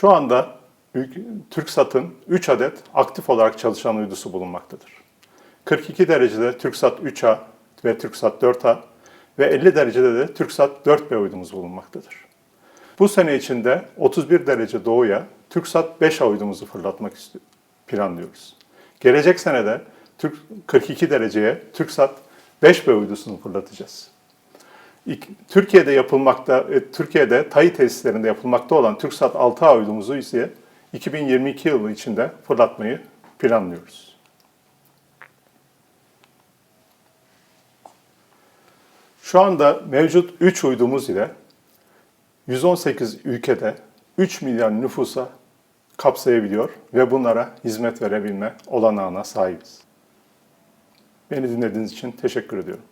Şu anda TürkSat'ın 3 adet aktif olarak çalışan uydusu bulunmaktadır. 42 derecede TürkSat 3A ve TürkSat 4A ve 50 derecede de TürkSat 4B uydumuz bulunmaktadır. Bu sene içinde 31 derece doğuya TürkSat 5A uydumuzu fırlatmak planlıyoruz. Gelecek senede Türk 42 dereceye TürkSat 5B uydusunu fırlatacağız. Türkiye'de yapılmakta, e, Türkiye'de TAI tesislerinde yapılmakta olan TürkSat 6A uydumuzu ise 2022 yılı içinde fırlatmayı planlıyoruz. Şu anda mevcut 3 uydumuz ile 118 ülkede 3 milyar nüfusa kapsayabiliyor ve bunlara hizmet verebilme olanağına sahibiz. Beni dinlediğiniz için teşekkür ediyorum.